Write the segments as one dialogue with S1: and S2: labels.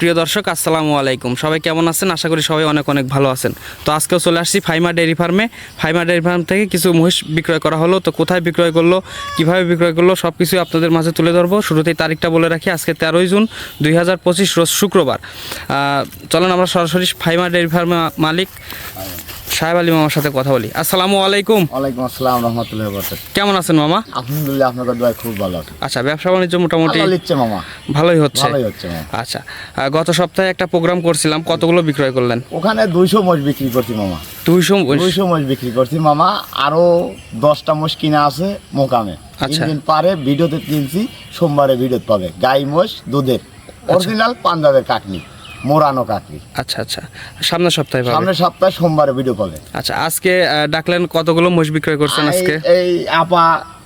S1: প্রিয় দর্শক, আসসালামু আলাইকুম। সবাই কেমন আছেন? আশা করি সবাই অনেক অনেক ভালো আছেন। তো আজকেও চলে আসছি ফাইমা ডেয়ারি ফার্মে। ফাইমা ডেয়ারি ফার্ম থেকে কিছু মহিষ বিক্রয় করা হলো। তো কোথায় বিক্রয় করল, কীভাবে বিক্রয় করল সব কিছুই আপনাদের মাঝে তুলে ধরবো। শুরুতেই তারিখটা বলে রাখি, আজকে তেরোই জুন দুই হাজার পঁচিশ, রোজ শুক্রবার। চলেন আমরা সরাসরি ফাইমা ডেয়ারি ফার্মে মালিক সাহেব আলী মামার সাথে কথা বলি। আসসালামু আলাইকুম।
S2: ওয়ালাইকুম আসসালাম রহমতুল্লাহ বরকাত
S1: কেমন আছেন মামা?
S2: আলহামদুলিল্লাহ আপনাদের দোয়া খুব ভালো আছে।
S1: আচ্ছা ব্যবসা বাণিজ্য মোটামুটি
S2: লিখছে মামা।
S1: ভালোই হচ্ছে।
S2: ভালোই হচ্ছে
S1: আচ্ছা গত সপ্তাহে একটা প্রোগ্রাম করছিলাম কতগুলো বিক্রয় করলেন?
S2: ওখানে দুইশো মোষ বিক্রি করছি মামা।
S1: দুইশো
S2: দুইশো মোষ বিক্রি করছি মামা। আরও দশটা মোষ কিনা আছে মোকামে।
S1: আচ্ছা।
S2: পারে ভিডিওতে কিনছি সোমবারে ভিডিওতে পাবে। গাই মোষ দুধের। অরিজিনাল পাঞ্জাবের কাকনি মোরানো কাকনি
S1: আচ্ছা আচ্ছা। সামনের সপ্তাহে পাবে?
S2: সামনের সপ্তাহে সোমবারে ভিডিও পাবে
S1: আচ্ছা আজকে আহ, ডাকলেন কতগুলো মোষ বিক্রয় করছেন আজকে?
S2: এই- আপা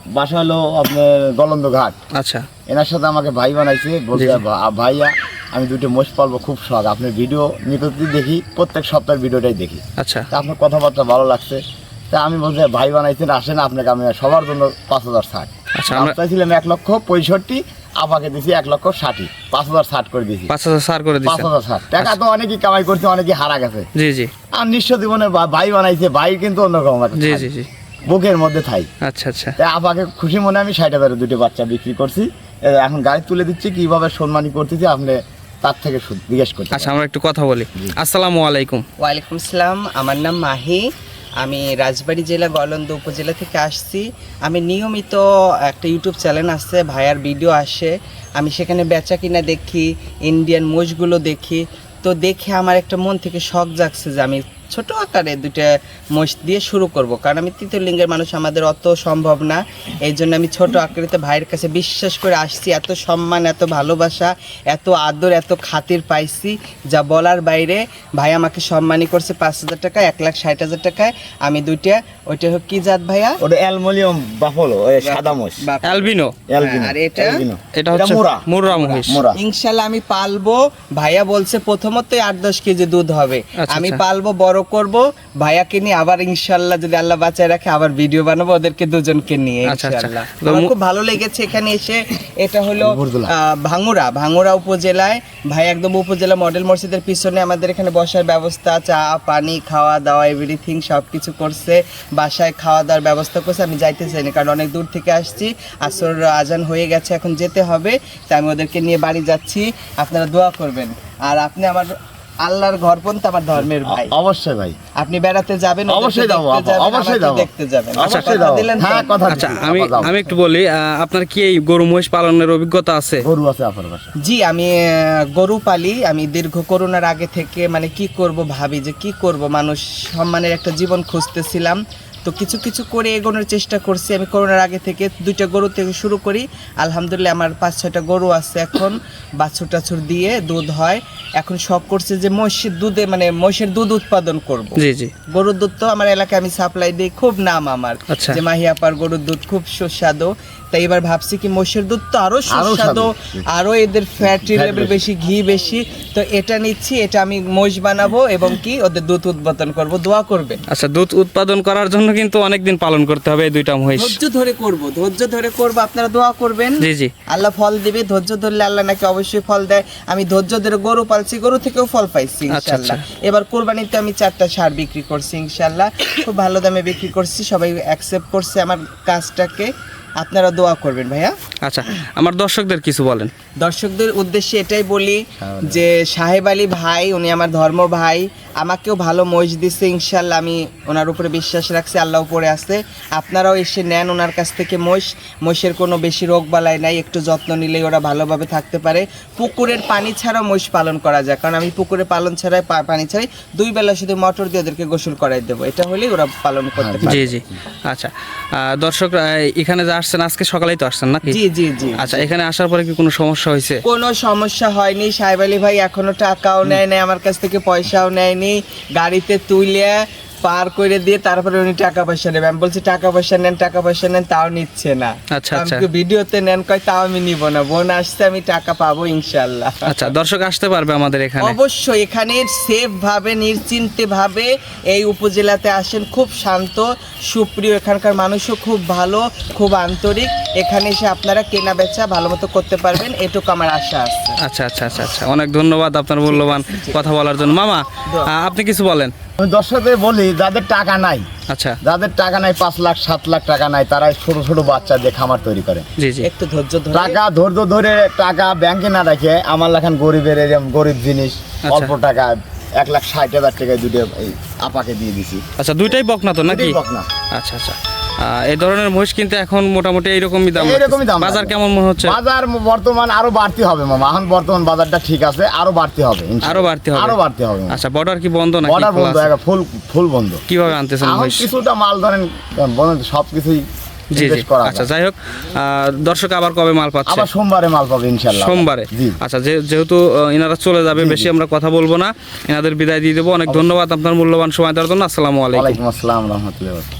S2: বাসা হলো আপনার গলন্দ ঘাট
S1: আচ্ছা।
S2: এনার সাথে আমাকে ভাই বানাইছে বলছে "ভা- ভাইয়া আমি দুটো মোষ পালবো খুব শখ। আপনার ভিডিও নিত্যদিন দেখি প্রত্যেক সপ্তাহের ভিডিওটাই দেখি।
S1: আচ্ছা।
S2: তা আপনার কথাবার্তা ভালো লাগছে। তা আমি বলছি ভাই বানাইছেন আসেন আপনাকে আমি সবার জন্য পাঁচ হাজার ষাট
S1: আচ্ছা, আমরা-
S2: চাইছিলাম এক লক্ষ পঁয়ষট্টি আপাকে দিছি এক লক্ষ ষাটই পাঁচ হাজার ষাট করে দিছি।
S1: পাঁচ হাজার সার করে
S2: পাঁচ হাজার ষাট। টাকা তো অনেকই কামাই করছে অনেকই হারা গেছে।
S1: জি জি।
S2: আর নিঃস্ব জীবনে বা- বানাইছে ভাই কিন্তু অন্যরকম একটা
S1: জি জি জি।
S2: বুকের মধ্যে থাই।
S1: আচ্ছা আচ্ছা।
S2: তাই আপাকে খুশি মনে আমি ষাট হাজারের দুটো বাচ্চা বিক্রি করছি। এ, এখন গাড়ি তুলে দিচ্ছি কীভাবে সম্মানী করতেছি আপনি তার থেকে জিজ্ঞেস করছি
S1: আচ্ছা আমরা একটু কথা বলি। আসসালামু আলাইকুম।
S3: ওয়ালাইকুম আসসালাম আমার নাম মাহি। আমি রাজবাড়ী জেলা, গলন্দ উপজেলা থেকে আসছি। আমি নিয়মিত একটা ইউটিউব চ্যানেল আছে, ভাইয়ার ভিডিও আসে। আমি সেখানে বেচা কিনা দেখি, ইন্ডিয়ান মোজগুলো দেখি। তো দেখে আমার একটা মন থেকে শখ জাগছে যে আমি ছোট আকারে দুটো মোষ দিয়ে শুরু করব। কারণ আমি তৃতীয় লিঙ্গের মানুষ আমাদের অত সম্ভব না। এই জন্য আমি ছোট আকারেতে ভাইয়ের কাছে বিশ্বাস করে আসছি এত সম্মান এত ভালোবাসা এত আদর এত খাতির পাইছি যা বলার বাইরে ভাই আমাকে সম্মানী করছে পাঁচ হাজার টাকা এক লাখ ষাট হাজার টাকায়। আমি দুইটা ওইটা হোক কি জাত ভাইয়া?
S2: ওটা অ্যালমোনিয়াম বাফলো সাদা মোষ
S1: অ্যালবিনো।
S2: অ্যালবিনো,
S3: আর এটা?
S2: অ্যালবিনো।
S1: এটা হচ্ছে
S2: মোরা।
S1: মুর্রা মহিষ।
S2: মোরা।
S3: ইনশাল্লাহ আমি পালবো। ভাইয়া বলছে প্রথমত আট দশ কেজি দুধ হবে।
S1: আচ্ছা,
S3: আমি
S1: আচ্ছা।
S3: পালবো বড় করব। ভাইয়াকে নিয়ে আবার ইনশাল্লাহ যদি আল্লাহ বাঁচায় রাখে আবার ভিডিও বানাবো। ওদেরকে দুজনকে নিয়ে
S1: আচ্ছা, আচ্ছা।
S3: ইনশাল্লাহ। আমার খুব ভালো লেগেছে এখানে এসে। এটা হলো ভাঙ্গুরা ভাঙ্গুরা উপজেলায়। ভাই একদম উপজেলা মডেল মসজিদের পিছনে আমাদের এখানে বসার ব্যবস্থা চা পানি খাওয়া দাওয়া এভরিথিং সব কিছু করছে। বাসায় খাওয়া দাওয়ার ব্যবস্থা করছে। আমি যাইতে চাইনি কারণ অনেক দূর থেকে আসছি। আসর আজান হয়ে গেছে এখন যেতে হবে। তাই আমি ওদেরকে নিয়ে বাড়ি যাচ্ছি। আপনারা দোয়া করবেন। আর আপনি আমার আল্লাহর ঘর পর্যন্ত আমার ধর্মের ভাই।
S2: অবশ্যই ভাই।
S3: আপনি বেড়াতে যাবেন
S2: অবশ্যই যাব, অবশ্যই যাব।
S3: দেখতে যাবেন।
S2: অবশ্যই
S3: কথা
S2: যাব।
S3: দিলেন
S2: হ্যাঁ কথা
S1: আচ্ছা আমি আমি একটু বলি আপনার কি এই গরু মহিষ পালনের অভিজ্ঞতা আছে?
S2: গরু আছে আপনার কাছে
S3: জি আমি আহ, গরু পালি আমি দীর্ঘ করোনার আগে থেকে মানে কি করব ভাবি যে কি করব? মানুষ সম্মানের একটা জীবন খুঁজতেছিলাম। তো কিছু কিছু করে এগোনোর চেষ্টা করছি। আমি করোনার আগে থেকে দুইটা গরু থেকে শুরু করি। আলহামদুলিল্লাহ আমার পাঁচ ছয়টা গরু আছে এখন। বাছুর টাছুর দিয়ে দুধ হয়। এখন শখ করছে যে মহিষের দুধে মানে মহিষের দুধ উৎপাদন করব।
S1: জি জি।
S3: গরুর দুধ তো আমার এলাকায় আমি সাপ্লাই দিই। খুব নাম আমার।
S1: আচ্ছা।
S3: যে মাহিয়াপার গরুর দুধ খুব সুস্বাদু। তাই এবার ভাবছি কি মোষের দুধ তো আরও সুস্বাদু
S2: স্বাদু।
S3: আরও এদের ফ্যাটি লেভেল
S2: বেশি।
S3: ঘি বেশি। তো এটা নিচ্ছি এটা আমি মোষ বানাবো এবং কি ওদের দুধ উৎপাদন করব। দোয়া করবে
S1: আচ্ছা দুধ উৎপাদন করার জন্য কিন্তু অনেকদিন পালন করতে হবে এই দুইটা মহিষ।
S3: ধৈর্য ধরে করব ধৈর্য ধরে করব আপনারা দোয়া করবেন।
S1: জি জি।
S3: আল্লাহ ফল দিবে ধৈর্য ধরলে আল্লাহ নাকি অবশ্যই ফল দেয়। আমি ধৈর্য ধরে গরু পালছি গরু থেকেও ফল পাইছি
S1: আচ্ছা, আচ্ছা।
S3: এবার কোরবানিতে আমি চারটা সার বিক্রি করছি ইনশাআল্লাহ। খুব ভালো দামে বিক্রি করছি সবাই অ্যাকসেপ্ট করছে আমার কাজটাকে। আপনারা দোয়া করবেন ভাইয়া।
S1: আচ্ছা আমার দর্শকদের কিছু বলেন।
S3: দর্শকদের উদ্দেশ্যে এটাই বলি
S2: হ্যাঁ,
S3: যে সাহেব আলী ভাই উনি আমার ধর্ম ভাই আমাকেও ভালো মহিষ দিচ্ছে ইনশাল্লাহ আমি ওনার উপরে বিশ্বাস রাখছি আল্লাহ উপরে আছে। আপনারাও এসে নেন ওনার কাছ থেকে মহিষ। মহিষের কোনো বেশি রোগ বালাই নাই একটু যত্ন নিলেই ওরা ভালোভাবে থাকতে পারে। পুকুরের পানি ছাড়াও মহিষ পালন করা যায় কারণ আমি পুকুরে পালন ছাড়াই পানি ছাড়াই দুই বেলা শুধু মটর দিয়ে ওদেরকে গোসল করাই দেবো। এটা হলেই ওরা পালন করতে পারে।
S1: জি। জি আচ্ছা আহ, দর্শকরা এখানে যে আসছেন আজকে সকালেই তো আসছেন নাকি?
S3: জি জি জি।
S1: আচ্ছা এখানে আসার পরে কি কোনো সমস্যা হয়েছে?
S3: কোনো সমস্যা হয়নি। সাহেব আলী ভাই এখনও টাকাও নেয় নাই আমার কাছ থেকে পয়সাও নেয়নি। গাড়িতে তুলে পার করে দিয়ে তারপরে উনি টাকা পয়সা নেবে। আমি বলছি টাকা পয়সা নেন টাকা পয়সা নেন তাও নিচ্ছে না।
S1: আচ্ছা,
S3: আমি
S1: আচ্ছা।
S3: কি ভিডিওতে নেন কয় তাও আমি নিব না। বোন আসছে আমি টাকা পাবো ইনশাল্লাহ
S1: আচ্ছা দর্শক আসতে পারবে আমাদের এখানে।
S3: অবশ্যই এখানে সেফ ভাবে নিশ্চিন্তে ভাবে এই উপজেলাতে আসেন। খুব শান্ত সুপ্রিয় এখানকার মানুষও খুব ভালো খুব আন্তরিক। এখানে এসে আপনারা কেনা বেচা ভালো মতো করতে পারবেন এটুকু আমার আশা আছে।
S1: আচ্ছা আচ্ছা আচ্ছা আচ্ছা। অনেক ধন্যবাদ আপনার মূল্যবান কথা বলার জন্য। মামা আপনি কিছু বলেন।
S2: আমি দর্শকদের বলি যাদের টাকা নাই
S1: আচ্ছা।
S2: যাদের টাকা নাই পাঁচ লাখ সাত লাখ টাকা নাই তারা ছোট ছোট বাচ্চা দিয়ে খামার তৈরি করে।
S1: জি জি।
S3: একটু ধৈর্য ধরে।
S2: টাকা ধৈর্য ধরে টাকা ব্যাংকে না রাখে আমার লেখান গরিবের এরকম গরিব জিনিস
S1: আচ্ছা।
S2: অল্প টাকা এক লাখ ষাট হাজার টাকায় দুটো আপাকে দিয়ে দিছি।
S1: আচ্ছা দুইটাই বকনা তো নাকি?
S2: বকনা।
S1: আচ্ছা আচ্ছা। এই ধরনের মহিষ কিন্তু এখন মোটামুটি এইরকমই দাম
S2: এইরকমই দাম
S1: বাজার কেমন মনে হচ্ছে?
S2: বাজার বর্তমান আরও বাড়তি হবে মামা। এখন বর্তমান বাজারটা ঠিক আছে আরও বাড়তি হবে
S1: আরও বাড়তি হবে?
S2: আরও বাড়তি হবে।
S1: আচ্ছা বর্ডার কি বন্ধ নাকি
S2: বর্ডার বন্ধ ফুল ফুল বন্ধ।
S1: কীভাবে আনতেছেন মহিষ?
S2: কিছুটা মাল ধরেন
S1: জি জি। আচ্ছা যাই হোক আহ, দর্শক আবার কবে মাল পাচ্ছে?
S2: আবার সোমবারে মাল পাবে ইনশাল্লাহ।
S1: সোমবারে? আচ্ছা যেহেতু এনারা চলে যাবে বেশি আমরা কথা বলব না। এনাদের বিদায় দিয়ে দেবো। অনেক ধন্যবাদ আপনার মূল্যবান সময় দেওয়ার জন্য। আসসালামু আলাইকুম।
S2: আসসালাম রহমতুল্লাহ।